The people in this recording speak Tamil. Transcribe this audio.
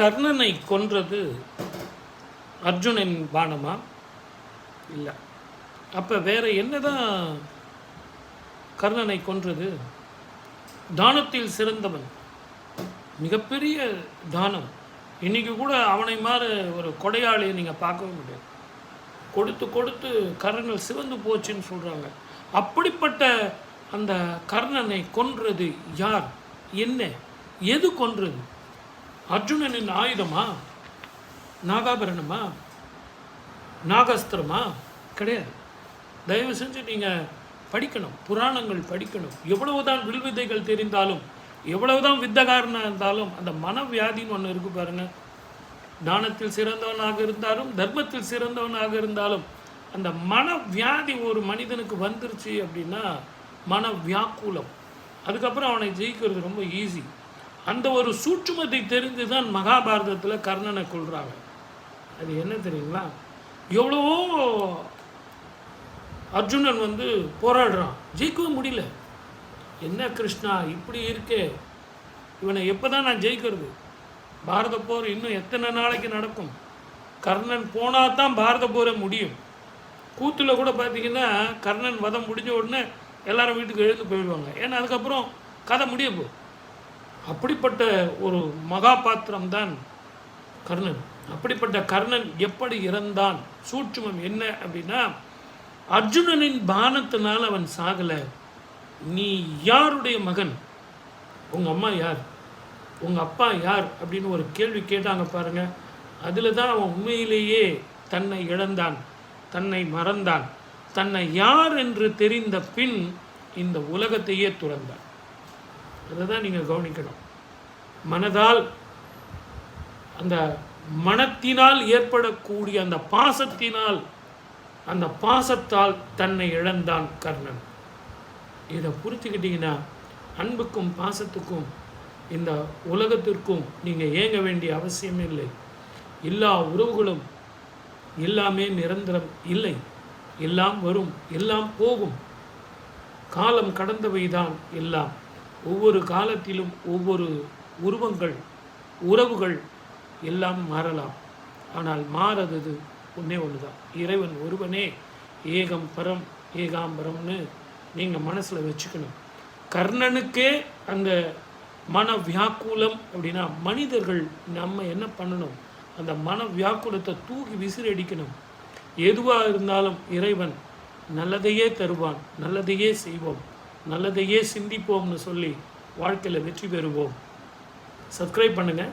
கர்ணனை கொன்றது அர்ஜுனன் பானமா? இல்லை. அப்போ வேற என்னதான் கர்ணனை கொன்றது? தானத்தில் சிறந்தவன். மிகப்பெரிய தானம். இன்னைக்கு கூட அவனை மாதிரி ஒரு கொடையாளியை நீங்கள் பார்க்கவே முடியாது. கொடுத்து கொடுத்து கர்ணங்கள் சிவந்து போச்சுன்னு சொல்கிறாங்க அப்படிப்பட்ட அந்த கர்ணனை கொன்றது யார்? என்ன? எது கொன்றது? அர்ஜுனனின் ஆயுதமா? நாகாபரணமா? நாகாஸ்திரமா? கிடையாது. தயவு செஞ்சு நீங்கள் படிக்கணும். புராணங்கள் படிக்கணும். எவ்வளவுதான் வில்வித்தைகள் தெரிந்தாலும் எவ்வளவுதான் வித்தகாரனாக இருந்தாலும் அந்த மனவியாதின்னு ஒன்று இருக்கு பாருங்க. தானத்தில் சிறந்தவனாக இருந்தாலும் தர்மத்தில் சிறந்தவனாக இருந்தாலும் அந்த மனவியாதி ஒரு மனிதனுக்கு வந்துருச்சு அப்படின்னா மன வியாக்குலம் அதுக்கப்புறம் அவனை ஜெயிக்கிறது ரொம்ப ஈஸி அந்த ஒரு சூட்சுமத்தை தெரிந்து தான் மகாபாரதத்தில் கர்ணனை கொள்கிறாங்க அது என்ன தெரியுங்களா? எவ்வளவோ அர்ஜுனன் வந்து போராடுறான். ஜெயிக்கவே முடியல. என்ன கிருஷ்ணா இப்படி இருக்கே. இவனை எப்போ தான் நான் ஜெயிக்கிறது? பாரத போர் இன்னும் எத்தனை நாளைக்கு நடக்கும்? கர்ணன் போனால் தான் பாரத போரை முடியும். கூத்தில் கூட பார்த்தீங்கன்னா கர்ணன் வதம் முடிஞ்ச உடனே எல்லாரும் வீட்டுக்கு எழுந்து போயிடுவாங்க. ஏன்னா அதுக்கப்புறம் கதை முடிய போகும் அப்படிப்பட்ட ஒரு மகாபாத்திரம்தான் கர்ணன். அப்படிப்பட்ட கர்ணன் எப்படி இறந்தான்? சூட்சுமம் என்ன அப்படின்னா அர்ஜுனனின் பானத்தினால் அவன் சாகலை. நீ யாருடைய மகன்? உங்கள் அம்மா யார்? உங்கள் அப்பா யார்? அப்படின்னு ஒரு கேள்வி கேட்டாங்க பாருங்கள் அதில் தான் அவன் உண்மையிலேயே தன்னை இழந்தான் தன்னை மறந்தான். தன்னை யார் என்று தெரிந்த பின் இந்த உலகத்தையே துறந்தான். அதை தான் நீங்கள் கவனிக்கணும். மனதால் அந்த மனத்தினால் ஏற்படக்கூடிய அந்த பாசத்தினால் அந்த பாசத்தால் தன்னை இழந்தான் கர்ணன். இதை புரிஞ்சுக்கிட்டீங்கன்னா அன்புக்கும் பாசத்துக்கும் இந்த உலகத்திற்கும் நீங்கள் ஏங்க வேண்டிய அவசியம் இல்லை. எல்லா உறவுகளும் எல்லாமே நிரந்தரம் இல்லை. எல்லாம் வரும் எல்லாம் போகும். காலம் கடந்தவைதான் எல்லாம். ஒவ்வொரு காலத்திலும் ஒவ்வொரு உருவங்கள் உறவுகள் எல்லாம் மாறலாம். ஆனால் மாறாதது ஒன்றே ஒன்று தான் இறைவன் ஒருவனே ஏகம் பரம் ஏகாம்பரம்னு நீங்கள் மனசில் வச்சுக்கணும். கர்ணனுக்கே அந்த மன வியாக்குலம் அப்படின்னா மனிதர்கள் நம்ம என்ன பண்ணணும்? அந்த மன வியாக்குலத்தை தூக்கி விசிறி அடிக்கணும் எதுவாக இருந்தாலும் இறைவன் நல்லதையே தருவான் நல்லதையே செய்வோம் நல்லதையே சிந்திப்போம்னு சொல்லி வாழ்க்கையில் வெற்றி பெறுவோம். சப்ஸ்கிரைப் பண்ணுங்கள்